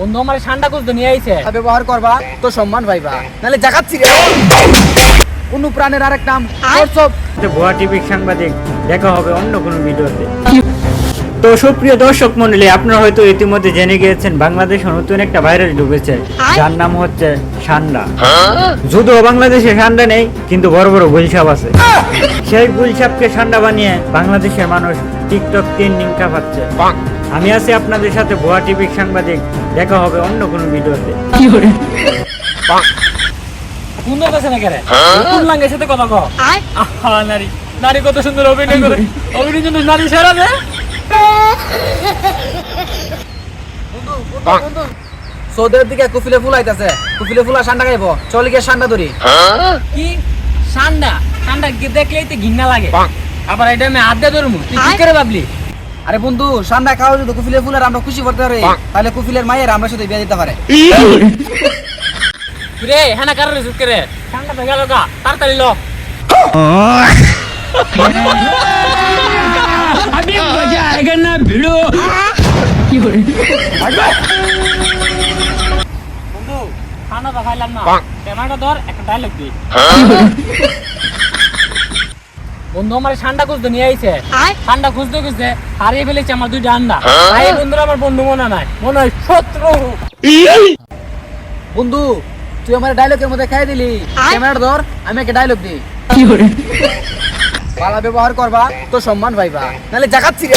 বন্ধু আমার ঠান্ডা কুচ নিয়ে আইছে। ব্যবহার করবা তো সম্মান পাইবা। নাহলে জাগাচ্ছি রে। কোন প্রাণের আরেক নাম সব তো ভুয়া টিভি সাংবাদিক দেখা হবে অন্য কোনো ভিডিওতে। তো সুপ্রিয় দর্শক মন্ডলী আপনারা হয়তো ইতিমধ্যে জেনে গিয়েছেন বাংলাদেশে নতুন একটা ভাইরাস ঢুকেছে। যার নাম হচ্ছে সান্ডা। যদিও বাংলাদেশে সান্ডা নেই কিন্তু বড় বড় গুলসাপ আছে। সেই গুলসাপকে সান্ডা বানিয়ে বাংলাদেশের মানুষ টিকটক ট্রেন্ডিং কাঁপাচ্ছে আমি আছি আপনাদের সাথে ভুয়া টিভি সাংবাদিক। দেখা হবে অন্য কোনো ভিডিওতে। সুন্দর আছে না কেরে কোন লাঙ্গের সাথে কথা কও? আহা নারী। নারী কত সুন্দর অভিনয় করে। অভিনয় জন্য নারী সেরা দে সৌদের দিকে কুফিলে ফুল আইতাছে কুফিলে ফুলা সান্ডা খাইব। চল গিয়ে সান্ডা ধরি। কি? ঠান্ডা ঠান্ডা দেখলেই তো ঘিন্না লাগে। আবার এটা আমি আড্ডা ধরমু। তুই কি করে ভাবলি? আরে বন্ধু সান্ডা খাওয়া যদি কুফিলে ফুলের আমরা খুশি করতে পারি তাহলে কুফিলের মায়ের আমরা সাথে বিয়ে দিতে পারে। রে হ্যাঁ কারণ রিসুট করে ঠান্ডা ভেঙে লগা তাড়াতাড়ি ল। বন্ধু ঠান্ডা তো খাইলাম না। ক্যামেরাটা ধর একটা ডায়লগ দি বন্ধু আমার ঠান্ডা খুঁজতে নিয়ে আইছে। ঠান্ডা খুঁজতে খুঁজতে হারিয়ে ফেলেছে আমার দুইটা আন্ডা। তাই বন্ধুরা আমার বন্ধু মনে নাই। মনে হয় শত্রু। বন্ধু তুই আমার ডায়লগের মধ্যে খাই দিলি। ক্যামেরা ধর আমি একটা ডায়লগ দিই। পালা ব্যবহার করবা তো সম্মান পাইবা। নাহলে জাগাচ্ছি রে।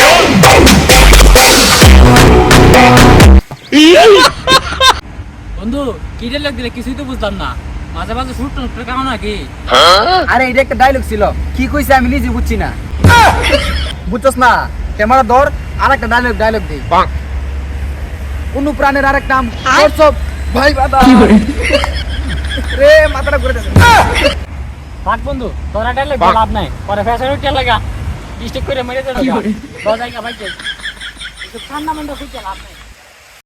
বন্ধু কি ডায়লগ দিলে কিছুই তো বুঝলাম না। মাঝে মাঝে নাকি? আরে এটা একটা ডায়লগ ছিল। কি কইছে আমি নিজে বুঝছি না। বুঝছস না? ক্যামেরা ধর আর একটা ডায়লগ ডায়লগ দিই কোন প্রাণের আরেক নাম সব। ভাই বাবা। রে মাথাটা ঘুরে থাক বন্ধু তোরা ডায়লগ লাভ নাই। পরে ফ্যাশন উঠে লাগা। করে মেরে ভাই ঠান্ডা মন্দ খুঁজে লাভ নাই।